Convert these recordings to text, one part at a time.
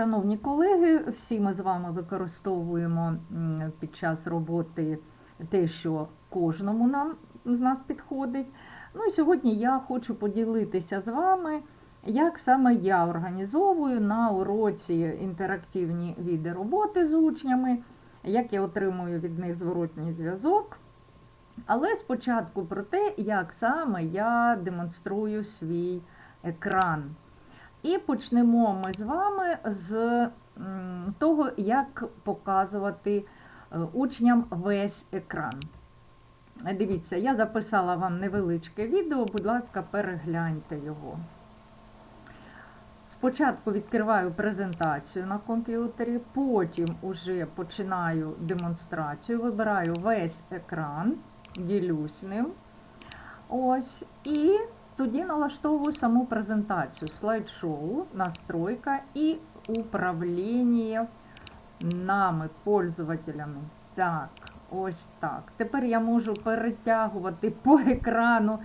Шановні колеги, всі ми з вами використовуємо під час роботи те, що кожному нам з нас підходить. Ну і сьогодні я хочу поділитися з вами, як саме я організовую на уроці інтерактивні віди роботи з учнями, як я отримую від них зворотній зв'язок. Але спочатку про те, як саме я демонструю свій екран. І почнемо ми з вами з того, як показувати е, учням весь екран. Дивіться, я записала вам невеличке відео, будь ласка, перегляньте його. Спочатку відкриваю презентацію на комп'ютері, потім уже починаю демонстрацію, вибираю весь екран, ділюсь ним. Ось, і тоді налаштовую саму презентацію, слайд-шоу, настройка і управління нами, пользователями. Так, ось так. Тепер я можу перетягувати по екрану,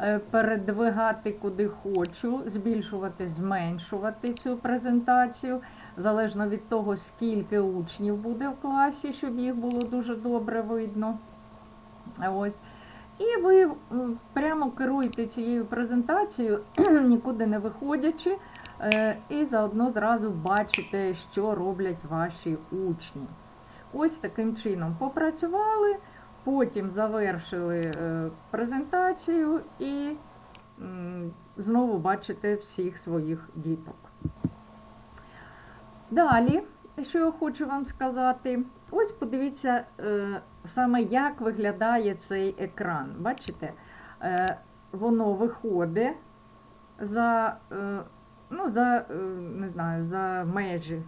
е, передвигати куди хочу, збільшувати, зменшувати цю презентацію, залежно від того, скільки учнів буде в класі, щоб їх було дуже добре видно. Ось. І ви прямо керуєте цією презентацією, нікуди не виходячи, е, і заодно зразу бачите, що роблять ваші учні. Ось таким чином попрацювали, потім завершили е, презентацію і знову бачите всіх своїх діток. Далі, що я хочу вам сказати, ось подивіться е, саме як виглядає цей екран. Бачите, е, воно виходить за, е, ну, за, не знаю, за межі.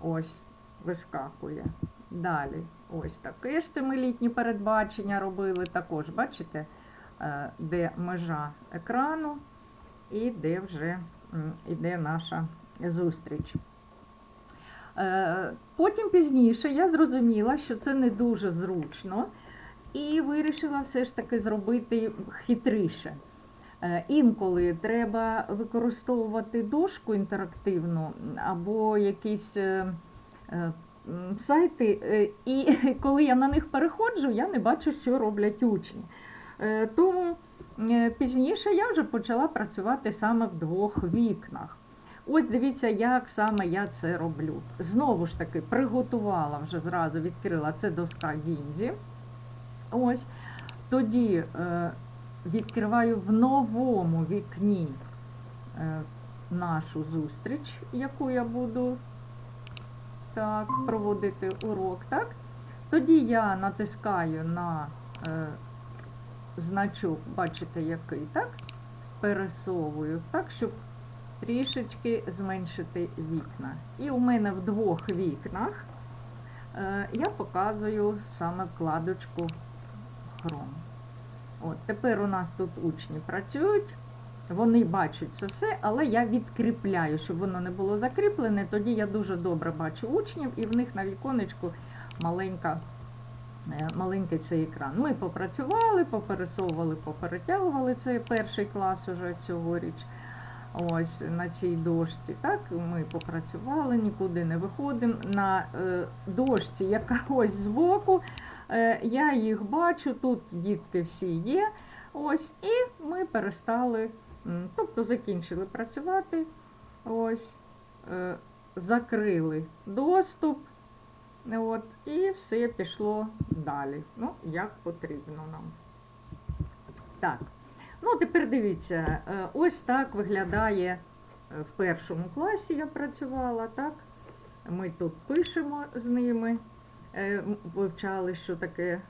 Ось, вискакує. Далі. Ось таке ж це ми літні передбачення робили також, бачите, де межа екрану і де вже м, іде наша зустріч. Е, Потім пізніше я зрозуміла, що це не дуже зручно, і вирішила все ж таки зробити хитріше. Е, Інколи треба використовувати дошку інтерактивну або якісь е, сайти, і коли я на них переходжу, я не бачу, що роблять учні. Тому пізніше я вже почала працювати саме в двох вікнах. Ось дивіться, як саме я це роблю. Знову ж таки, приготувала вже зразу, відкрила це доска Гінзі. Ось. Тоді е, відкриваю в новому вікні е, нашу зустріч, яку я буду так, проводити урок. Так? Тоді я натискаю на е, значок, бачите, який, так? Пересовую так, щоб трішечки зменшити вікна. І у мене в двох вікнах е, я показую саме вкладочку Chrome. От, тепер у нас тут учні працюють, вони бачать це все, але я відкріпляю, щоб воно не було закріплене, тоді я дуже добре бачу учнів і в них на віконечку маленька, е, маленький цей екран. Ми попрацювали, попересовували, поперетягували цей перший клас уже цьогоріч. Ось на цій дошці. Так, ми попрацювали, нікуди не виходимо. На е, дошці, яка ось збоку, е, я їх бачу, тут дітки всі є. Ось, і ми перестали, тобто закінчили працювати. Ось, е, закрили доступ. От, і все пішло далі. Ну, як потрібно нам. Так. Ну, тепер дивіться, е, ось так виглядає е, в першому класі я працювала, так? Ми тут пишемо з ними, е, вивчали, що таке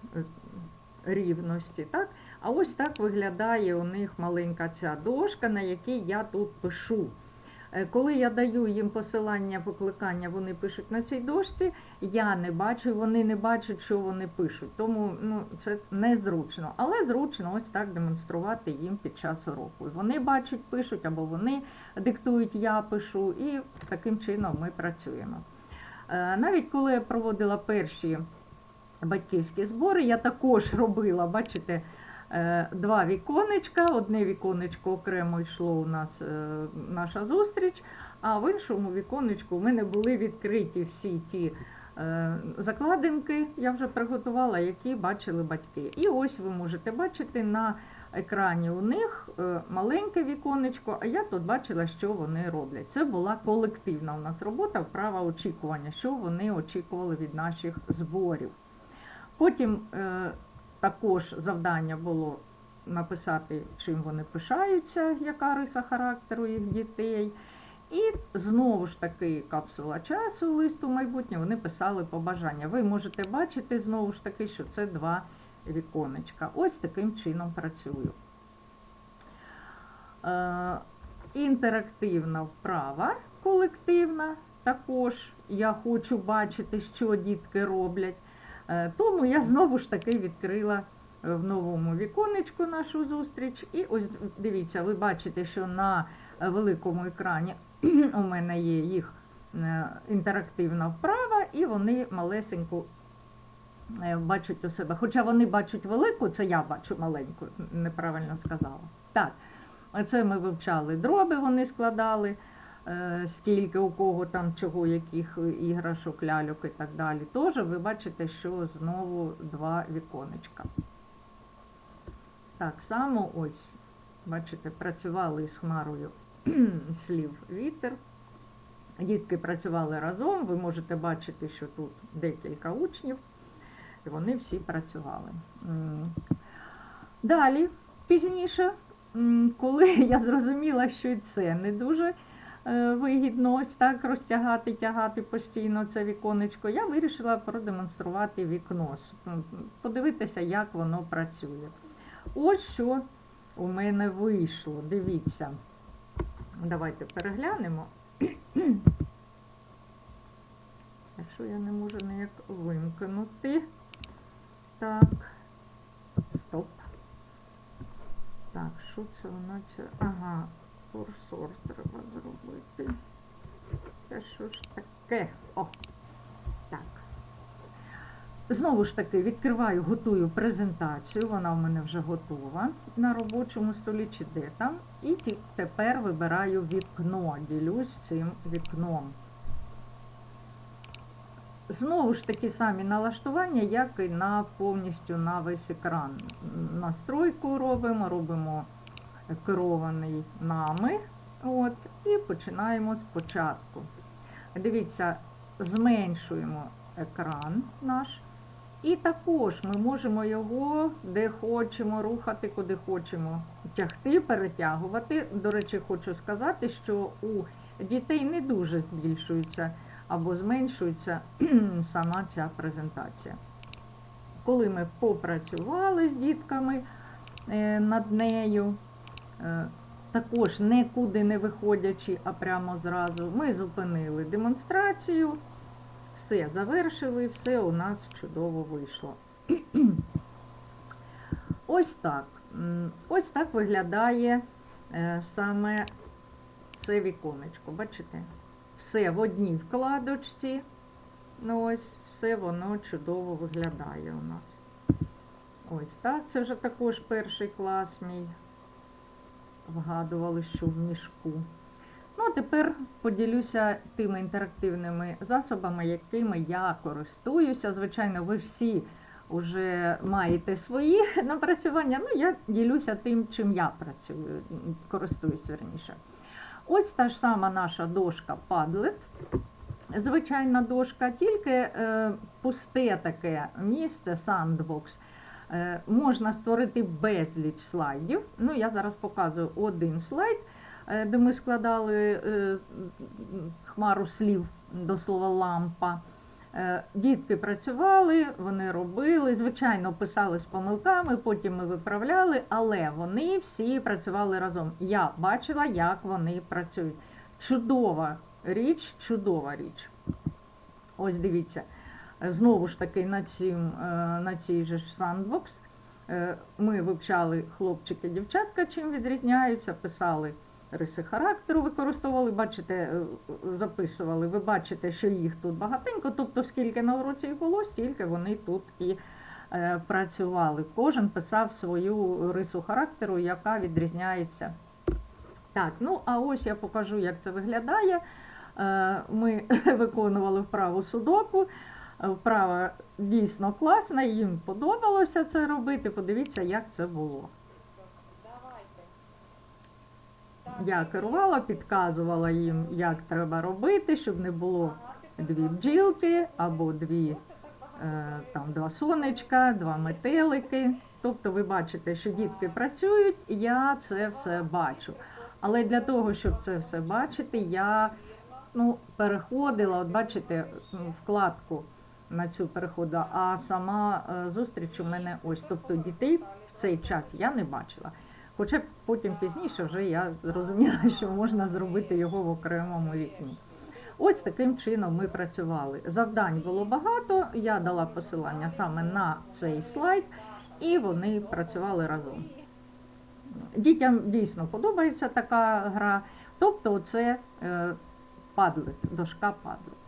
рівності, так? А ось так виглядає у них маленька ця дошка, на якій я тут пишу. Е, Коли я даю їм посилання викликання, вони пишуть на цій дошці, я не бачу, вони не бачать, що вони пишуть. Тому ну, це незручно. Але зручно ось так демонструвати їм під час уроку. Вони бачать, пишуть, або вони диктують, я пишу, і таким чином ми працюємо. Е, Навіть коли я проводила перші батьківські збори, я також робила, бачите, два віконечка. Одне віконечко окремо йшло у нас е, наша зустріч, А в іншому віконечку в мене були відкриті всі ті е, закладинки, я вже приготувала, які бачили батьки. І ось ви можете бачити на екрані у них е, маленьке віконечко, а я тут бачила, що вони роблять. Це була колективна у нас робота, вправа очікування, що вони очікували від наших зборів. Потім е, також завдання було написати, чим вони пишаються, яка риса характеру їх дітей. І знову ж таки капсула часу, листу майбутнє, вони писали побажання. Ви можете бачити знову ж таки, що це два віконечка. Ось таким чином працюю. Е, інтерактивна вправа колективна. Також я хочу бачити, що дітки роблять. Е, тому я знову ж таки відкрила е, в новому віконечку нашу зустріч. І ось дивіться, ви бачите, що на е, великому екрані у мене є їх інтерактивна вправа, і вони малесеньку бачать у себе. Хоча вони бачать велику, це я бачу маленьку, неправильно сказала. Так, це ми вивчали дроби, вони складали, скільки у кого там чого, яких іграшок, ляльок і так далі. Тож ви бачите, що знову два віконечка. Так само ось, бачите, працювали з хмарою слів вітер. Дітки працювали разом, ви можете бачити, що тут декілька учнів, і вони всі працювали. Далі, пізніше, коли я зрозуміла, що і це не дуже е, вигідно ось так розтягати, тягати постійно це віконечко, я вирішила продемонструвати вікно, подивитися, як воно працює. Ось що у мене вийшло. Дивіться. Давайте переглянемо. Якщо я не можу ніяк вимкнути. Так. Стоп. Так, що це воно? Ага, курсор треба зробити. Це що ж таке? О! Так. Знову ж таки, відкриваю, готую презентацію, вона в мене вже готова на робочому столі чи де там. І тепер вибираю вікно, ділюсь цим вікном. Знову ж такі самі налаштування, як і на повністю на весь екран. Настройку робимо, робимо керований нами. От, і починаємо спочатку. Дивіться, зменшуємо екран наш. І також ми можемо його де хочемо рухати, куди хочемо тягти, перетягувати. До речі, хочу сказати, що у дітей не дуже збільшується або зменшується сама ця презентація. Коли ми попрацювали з дітками е, над нею, також нікуди не виходячи, а прямо зразу, ми зупинили демонстрацію, все завершили, все у нас чудово вийшло. Ось так. Ось так виглядає е, саме це віконечко. Бачите? Все в одній вкладочці. Ну ось, все воно чудово виглядає у нас. Ось так. Це вже також перший клас мій. Вгадували, що в мішку. Ну, а тепер поділюся тими інтерактивними засобами, якими я користуюся. Звичайно, ви всі вже маєте свої напрацювання. Ну, я ділюся тим, чим я працюю, користуюсь верніше. Ось та ж сама наша дошка Padlet. Звичайна дошка, тільки е, пусте таке місце, сандбокс. Е, можна створити безліч слайдів. Ну, я зараз показую один слайд, е, де ми складали е, хмару слів до слова лампа. Дітки працювали, вони робили, звичайно, писали з помилками, потім ми виправляли, але вони всі працювали разом. Я бачила, як вони працюють. Чудова річ, чудова річ. Ось дивіться, знову ж таки на, цім, е, на цій же Sandbox е, ми вивчали хлопчики, дівчатка, чим відрізняються, писали риси характеру, використовували, бачите, е, записували. Ви бачите, що їх тут багатенько, тобто скільки на уроці їх було, стільки вони тут і працювали. Кожен писав свою рису характеру, яка відрізняється Так, ну а ось я покажу, як це виглядає. Ми виконували вправу судоку. Вправа дійсно класна, їм подобалося це робити. Подивіться, як це було. Я керувала, підказувала їм, як треба робити, щоб не було дві бджілки або дві е, там два сонечка, два метелики. Тобто ви бачите, що дітки працюють, і я це все бачу. Але для того, щоб це все бачити, я ну, переходила, от бачите, вкладку на цю переходила, а сама е, зустріч у мене ось. Тобто дітей в цей час я не бачила. Хоча потім пізніше вже я зрозуміла, що можна зробити його в окремому вікні. Ось таким чином ми працювали. Завдань було багато. Я дала посилання саме на цей слайд, і вони працювали разом. Дітям дійсно подобається така гра. Тобто, це е, падлет, дошка падлет.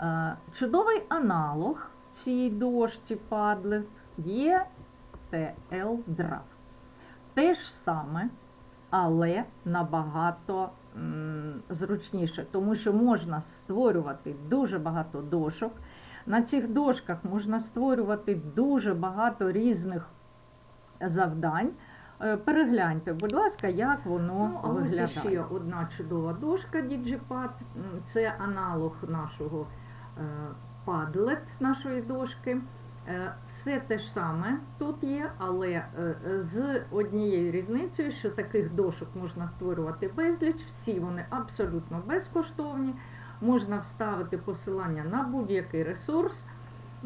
Е, чудовий аналог цій дошці падлет є TL Draft. Те ж саме, але набагато м, зручніше, тому що можна створювати дуже багато дошок. На цих дошках можна створювати дуже багато різних завдань. Е, Перегляньте, будь ласка, як воно Ну, а ось виглядає. ще одна чудова дошка Digipad. Це аналог нашого е, Padlet, нашої дошки. Е, Все те ж саме тут є, але з однією різницею, що таких дошок можна створювати безліч, всі вони абсолютно безкоштовні. Можна вставити посилання на будь-який ресурс.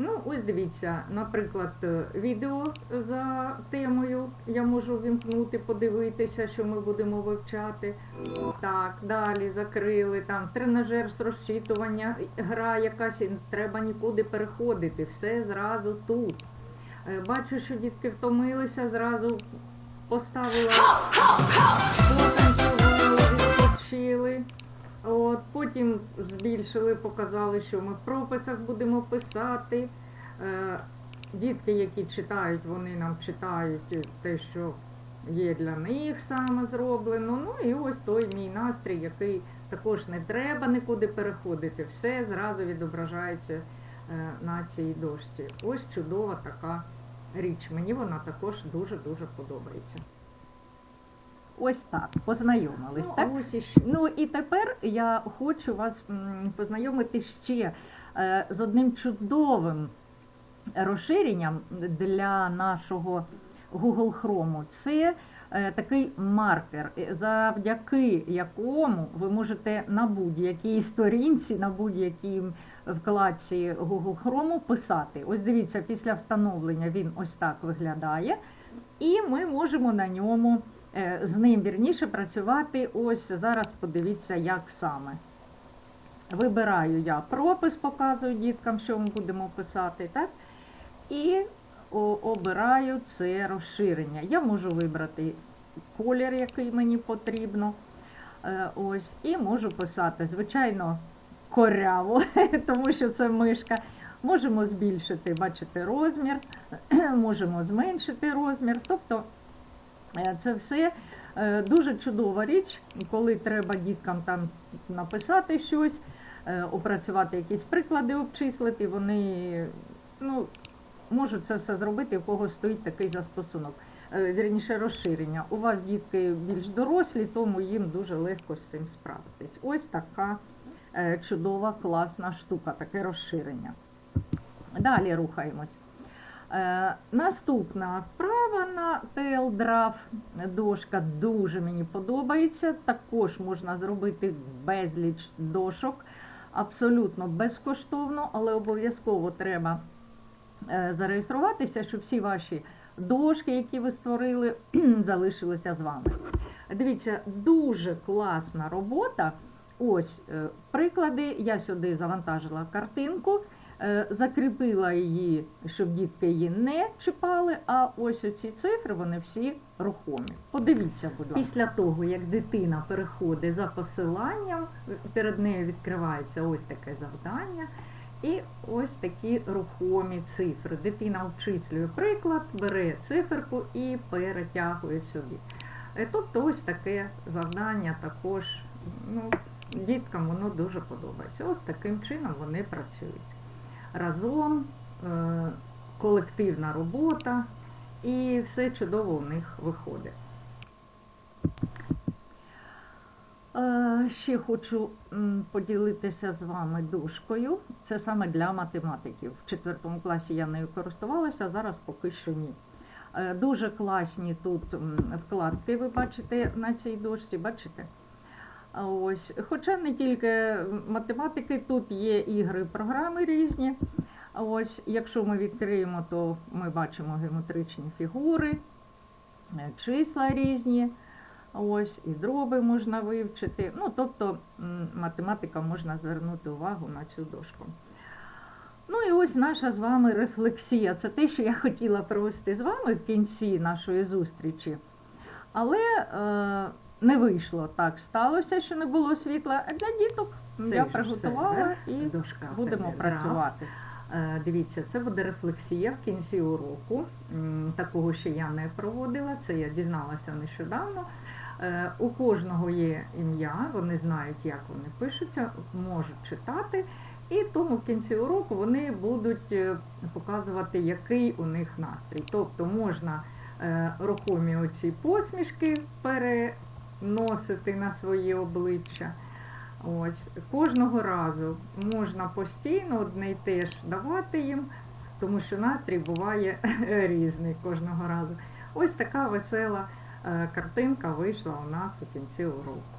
Ну, ось дивіться, наприклад, е, відео за темою я можу вімкнути, подивитися, що ми будемо вивчати. Так, далі закрили, там тренажер з розчитування, гра якась, треба нікуди переходити, все зразу тут. Е, Бачу, що дітки втомилися, зразу поставила, потанцювали, відпочили. От, потім збільшили, показали, що ми в прописах будемо писати. Е, дітки, які читають, вони нам читають те, що є для них саме зроблено. Ну і ось той мій настрій, який також не треба нікуди переходити. Все зразу відображається е, на цій дошці. Ось чудова така річ. Мені вона також дуже-дуже подобається. Ось так, познайомились. Ну, так? ось іще. Ну і тепер я хочу вас познайомити ще е, з одним чудовим розширенням для нашого Google Chrome. Це е, такий маркер, е, завдяки якому ви можете на будь-якій сторінці, на будь-якій вкладці Google Chrome писати. Ось дивіться, після встановлення він ось так виглядає, і ми можемо на ньому з ним вірніше працювати. Ось зараз подивіться, як саме. Вибираю я пропис, показую діткам, що ми будемо писати, так? І обираю це розширення. Я можу вибрати колір, який мені потрібно. Е, ось, і можу писати, звичайно, коряво, тому що це мишка. Можемо збільшити, бачите, розмір, можемо зменшити розмір. Тобто Е, Це все е, дуже чудова річ, коли треба діткам там написати щось, е, опрацювати якісь приклади, обчислити, вони ну, можуть це все зробити, у кого стоїть такий застосунок. Е, Вірніше розширення. У вас дітки більш дорослі, тому їм дуже легко з цим справитись. Ось така е, чудова, класна штука, таке розширення. Далі рухаємось. Е, наступна вправа на TLDRAF дошка дуже мені подобається. Також можна зробити безліч дошок, абсолютно безкоштовно, але обов'язково треба е, зареєструватися, щоб всі ваші дошки, які ви створили, залишилися з вами. Дивіться, дуже класна робота. Ось е, приклади. Я сюди завантажила картинку. Е, закріпила її, щоб дітки її не чіпали, а ось оці цифри, вони всі рухомі. Подивіться, будь ласка. Після того, як дитина переходить за посиланням, перед нею відкривається ось таке завдання. І ось такі рухомі цифри. Дитина обчислює приклад, бере циферку і перетягує сюди. Е, Тобто ось таке завдання також, ну, діткам воно дуже подобається. Ось таким чином вони працюють. Разом, е, колективна робота і все чудово у них виходить. Е, Ще хочу поділитися з вами дужкою. Це саме для математиків. В четвертому класі я нею користувалася, зараз поки що ні. Е, Дуже класні тут вкладки, ви бачите на цій дошці, бачите? Ось. Хоча не тільки математики, тут є ігри, програми різні. Ось, якщо ми відкриємо, то ми бачимо геометричні фігури, е, числа різні. Ось і дроби можна вивчити. Ну, тобто математика можна звернути увагу на цю дошку. Ну і ось наша з вами рефлексія. Це те, що я хотіла провести з вами в кінці нашої зустрічі. Але е, не вийшло. Так сталося, що не було світла. А для діток Це я приготувала все, і Дошка будемо працювати. Е, Дивіться, це буде рефлексія в кінці уроку. Такого ще я не проводила, це я дізналася нещодавно. Е, У кожного є ім'я, вони знають, як вони пишуться, можуть читати. І тому в кінці уроку вони будуть е, показувати, який у них настрій. Тобто можна рухомі оці посмішки переносити на своє обличчя. Ось кожного разу можна постійно одне й те ж давати їм, тому що настрій буває різний кожного разу. Ось така весела е, картинка вийшла у нас у кінці уроку.